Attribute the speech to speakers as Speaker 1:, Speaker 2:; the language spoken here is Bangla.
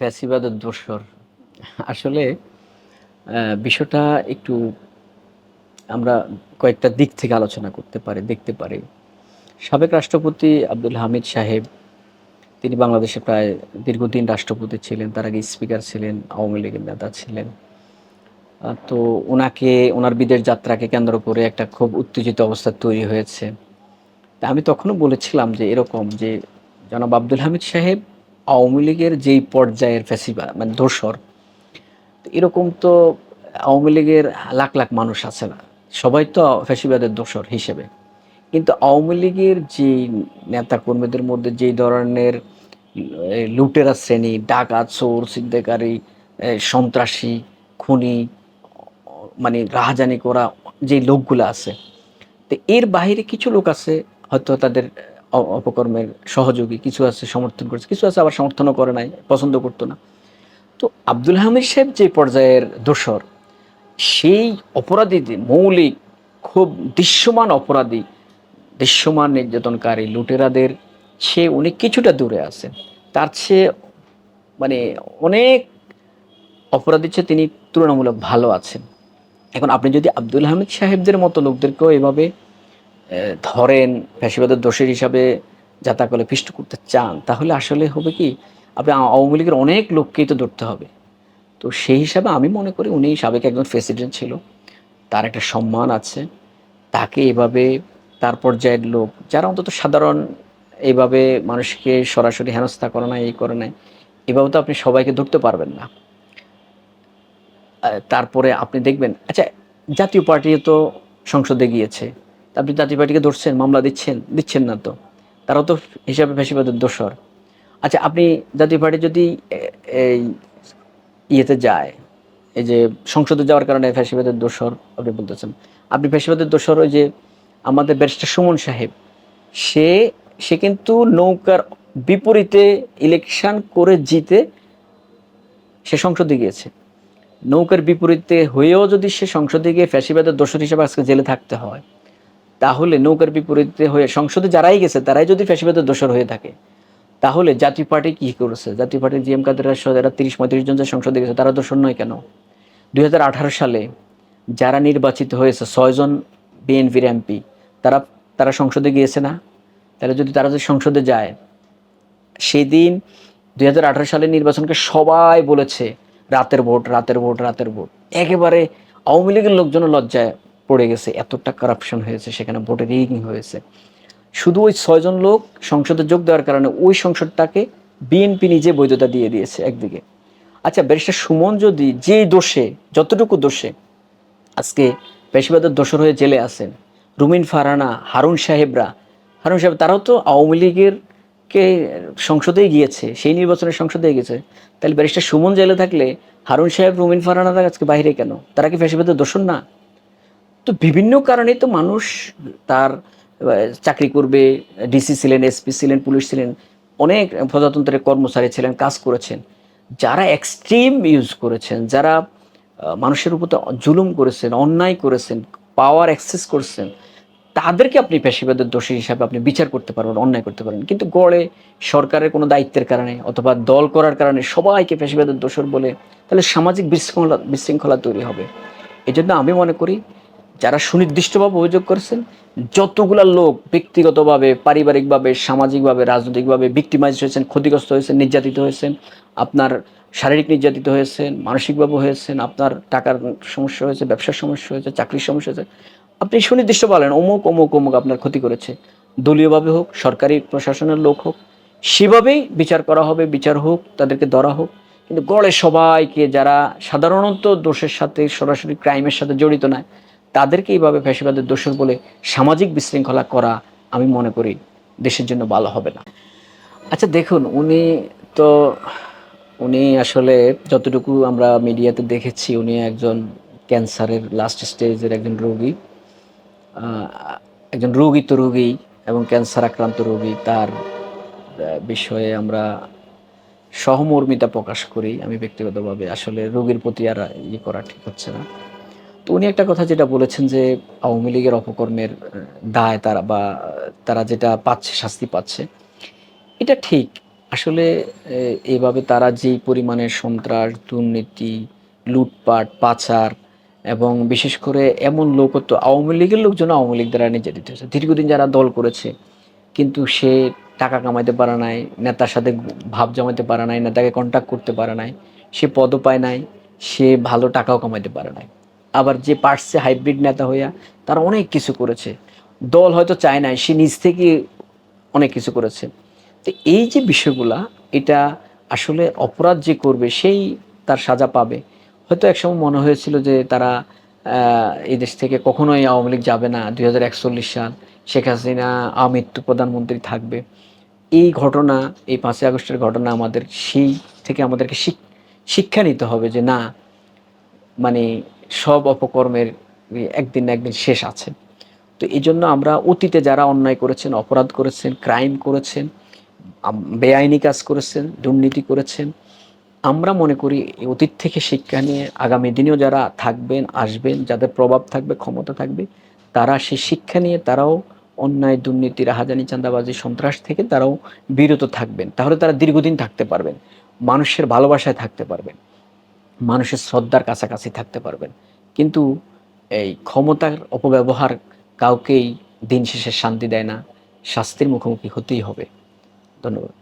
Speaker 1: ফ্যাসিবাদের দোসর আসলে বিষয়টা একটু আমরা কয়েকটা দিক থেকে আলোচনা করতে পারি, দেখতে পারি। সাবেক রাষ্ট্রপতি আব্দুল হামিদ সাহেব, তিনি বাংলাদেশে প্রায় দীর্ঘদিন রাষ্ট্রপতি ছিলেন, তার আগে স্পিকার ছিলেন, আওয়ামী লীগের নেতা ছিলেন। তো ওনাকে, ওনার বিদেশ যাত্রাকে কেন্দ্র করে একটা খুব উত্তেজিত অবস্থা তৈরি হয়েছে। তা আমি তখনও বলেছিলাম যে এরকম যে জনাব আব্দুল হামিদ সাহেব আওয়ামী লীগের যেই পর্যায়ের ফ্যাসিবা মানে তো এরকম তো আওয়ামী লীগের লাখ লাখ মানুষ আছে না। সবাই তো ফ্যাসিবাদের দোসর হিসেবে। কিন্তু আওয়ামী লীগের যে নেতা কর্মীদের মধ্যে যেই ধরনের লুটেরা শ্রেণি ডাকাত চোর এই, সন্ত্রাসী খুনি মানে রাহাজানি করা যে লোকগুলো আছে তো এর বাইরে কিছু লোক আছে হয়তো তাদের অপকর্মের সহযোগী, কিছু আছে সমর্থন করেছে, কিছু আছে আবার সমর্থনও করে নাই, পছন্দ করতো না। তো আব্দুল হামিদ সাহেব যে পর্যায়ের দোসর সেই অপরাধীদের মৌলিক, খুব দৃশ্যমান অপরাধী, দৃশ্যমান নির্যাতনকারী লুটেরাদের সে উনি কিছুটা দূরে আছেন তার চেয়ে মানে অনেক অপরাধীর চেয়ে তিনি তুলনামূলক ভালো আছেন। এখন আপনি যদি আব্দুল হামিদ সাহেবদের মতো লোকদেরকেও এভাবে ধরেন ফ্যাসিবাদের দোষের হিসাবে যাতা করে পিষ্ট করতে চান, তাহলে আসলে হবে কি, আপনি আওয়ামী লীগের অনেক লোককেই তো ধরতে হবে। তো সেই হিসাবে আমি মনে করি উনি সাবেক একজন প্রেসিডেন্ট ছিল, তার একটা সম্মান আছে, তাকে এভাবে তার পর্যায়ের লোক, যারা অন্তত সাধারণ এইভাবে মানুষকে সরাসরি হেনস্থা করে না এই করে না এভাবে তো আপনি সবাইকে ধরতে পারবেন না। তারপরে আপনি দেখবেন আচ্ছা জাতীয় পার্টি তো সংসদে গিয়েছে আপনি জাতীয় পার্টিকে ধরছেন, মামলা দিচ্ছেন দিচ্ছেন না তো। তারাও তো হিসাবে ফ্যাসিবাদের দোষর। আচ্ছা আপনি জাতীয় পার্টি যদি এই ইয়েতে যায়, এই যে সংসদে যাওয়ার কারণে ফ্যাসিবাদের দোষর, আপনি বলতেছেন। আপনি ফ্যাসিবাদের দোষর ওই যে আমাদের ব্যারিস্টার সুমন সাহেব, সে সে কিন্তু নৌকার বিপরীতে ইলেকশন করে জিতে সে সংসদে গিয়েছে। নৌকার বিপরীতে হয়েও যদি সে সংসদে গিয়ে ফ্যাসিবাদের দোষর হিসেবে আজকে জেলে থাকতে হয় তাহলে নৌকার বিপরীতে হয়ে সংসদে যারাই গেছে, তারাই যদি ফ্যাসিবাদের দোষর হয়ে থাকে, তাহলে জাতীয় পার্টি কি করেছে? জাতীয় পার্টি জি এম কাদের যারা তিরিশ পঁয়ত্রিশ জন যে সংসদে গেছে, তারা দোষর নয় কেন? দুই হাজার আঠারো সালে যারা নির্বাচিত হয়েছে ছয়জন বিএনপির এমপি, তারা তারা সংসদে গিয়েছে না? তাহলে যদি তারা যদি সংসদে যায়, সেদিন দুই হাজার আঠারো সালে নির্বাচনকে সবাই বলেছে, রাতের ভোট রাতের ভোট রাতের ভোট। একেবারে আওয়ামী লীগের লোকজন লজ্জায় পড়ে গেছে, এতটা কারাপশন হয়েছে, সেখানে ভোটে রিগিং হয়েছে। শুধু ওই ছয়জন লোক সংসদে যোগ দেওয়ার কারণে ওই সংসদটাকে বিএনপি নিজে বৈধতা দিয়ে দিয়েছে একদিকে। আচ্ছা ব্যারিস্টার সুমন যদি যে দোষে, যতটুকু দোষে, আজকে পেশিবাদের দোষর হয়ে জেলে আছেন, রুমিন ফারানা হারুন সাহেবরা, হারুন সাহেব, তারাও তো আওয়ামী লীগের কে সংসদেই গিয়েছে, সেই নির্বাচনের সংসদে গিয়েছে। তাহলে ব্যারিস্টার সুমন জেলে থাকলে হারুন সাহেব, রুমিন ফারানারা আজকে বাইরে কেন? তারা কি পেশিবাদের দোষর না? তো বিভিন্ন কারণে তো মানুষ তার চাকরি করবে ডিসি ছিলেন এসপি ছিলেন, পুলিশ ছিলেন, অনেক প্রজাতন্ত্রের কর্মচারী ছিলেন, কাজ করেছেন। যারা এক্সট্রিম ইউজ করেছেন, যারা মানুষের উপর জুলুম করেছেন, অন্যায় করেছেন পাওয়ার অ্যাক্সেস করছেন, তাদেরকে আপনি পেশিবাদের দোষী হিসাবে আপনি বিচার করতে পারবেন, অন্যায় করতে পারেন কিন্তু গড়ে সরকারের কোনো দায়িত্বের কারণে অথবা দল করার কারণে সবাইকে পেশিবাদের দোষর বলে তাহলে সামাজিক বিশৃঙ্খলা বিশৃঙ্খলা তৈরি হবে। এই জন্য আমি মনে করি যারা সুনির্দিষ্টভাবে অভিযোগ করেছেন, যতগুলা লোক ব্যক্তিগতভাবে, পারিবারিকভাবে, সামাজিকভাবে, রাজনৈতিকভাবে ভিক্টিমাইজ হয়েছেন, ক্ষতিগ্রস্ত হয়েছেন, নির্যাতিত হয়েছেন, আপনার শারীরিক নির্যাতিত হয়েছেন, মানসিকভাবে হয়েছেন, আপনার টাকার সমস্যা হয়েছে, ব্যবসার সমস্যা হয়েছে, চাকরির সমস্যা হয়েছে, আপনি সুনির্দিষ্ট বলেন, অমুক অমুক অমুক আপনার ক্ষতি করেছে। দলীয়ভাবে হোক, সরকারি প্রশাসনের লোক হোক, সেভাবেই বিচার করা হবে, বিচার হোক, তাদেরকে ধরা হোক। কিন্তু গড়ে সবাইকে যারা সাধারণত দোষের সাথে সরাসরি ক্রাইমের সাথে জড়িত নয় তাদেরকে এইভাবে ফ্যাসিবাদের দোষর বলে সামাজিক বিশৃঙ্খলা করা আমি মনে করি দেশের জন্য ভালো হবে না। আচ্ছা দেখুন, উনি তো, উনি আসলে যতটুকু আমরা মিডিয়াতে দেখেছি, উনি একজন ক্যান্সারের লাস্ট স্টেজের একজন রোগী। একজন রোগী তো রোগী এবং ক্যান্সার আক্রান্ত রোগী। তার বিষয়ে আমরা সহমর্মিতা প্রকাশ করি। আমি ব্যক্তিগতভাবে আসলে রোগীর প্রতি আর ইয়ে করা ঠিক হচ্ছে না। তো উনি একটা কথা যেটা বলেছেন যে আওয়ামী লীগের অপকর্মের দায় তারা বা তারা যেটা পাচ্ছে, শাস্তি পাচ্ছে, এটা ঠিক। আসলে এভাবে তারা যেই পরিমাণে সন্ত্রাস, দুর্নীতি, লুটপাট, পাচার এবং বিশেষ করে এমন লোক তো আওয়ামী লীগের লোকজন আওয়ামী লীগ দ্বারা নির্যাতিত হয়েছে দীর্ঘদিন যারা দল করেছে, কিন্তু সে টাকা কামাইতে পারে নাই, নেতার সাথে ভাব জমাইতে পারে নাই, নেতাকে কন্ট্যাক্ট করতে পারে নাই, সে পদও পায় নাই, সে ভালো টাকাও কামাইতে পারে নাই। আবার যে পারছে হাইব্রিড নেতা হইয়া, তারা অনেক কিছু করেছে। দল হয়তো চায় না সে নিজ থেকে অনেক কিছু করেছে। তো এই যে বিষয়গুলা, এটা আসলে অপরাধ যে করবে, সেই তার সাজা পাবে। হয়তো একসময় মনে হয়েছিল যে তারা এই দেশ থেকে কখনোই আওয়ামী লীগ যাবে না, দুই হাজার একচল্লিশ সাল শেখ হাসিনা আমৃত্যু প্রধানমন্ত্রী থাকবে। এই ঘটনা, এই পাঁচই আগস্টের ঘটনা আমাদের, সেই থেকে আমাদেরকে শিক- শিক্ষা নিতে হবে যে না মানে সব অপকর্মের একদিন না একদিন শেষ আছে। তো এই জন্য আমরা অতীতে যারা অন্যায় করেছেন, অপরাধ করেছেন, ক্রাইম করেছেন বেআইনি কাজ করেছেন, দুর্নীতি করেছেন, আমরা মনে করি অতীত থেকে শিক্ষা নিয়ে আগামী দিনেও যারা থাকবেন, আসবেন, যাদের প্রভাব থাকবে, ক্ষমতা থাকবে, তারা সেই শিক্ষা নিয়ে তারাও অন্যায়, দুর্নীতি, রাহাজানি, চাঁদাবাজি, সন্ত্রাস থেকে তারাও বিরত থাকবেন। তাহলে তারা দীর্ঘদিন থাকতে পারবেন। মানুষের ভালোবাসায় থাকতে পারবেন। মানুষের শ্রদ্ধার কাছাকাছি থাকতে পারবেন। কিন্তু এই ক্ষমতার অপব্যবহার কাউকেই দিন শেষে শান্তি দেয় না, শাস্তির মুখোমুখি হতেই হবে। ধন্যবাদ।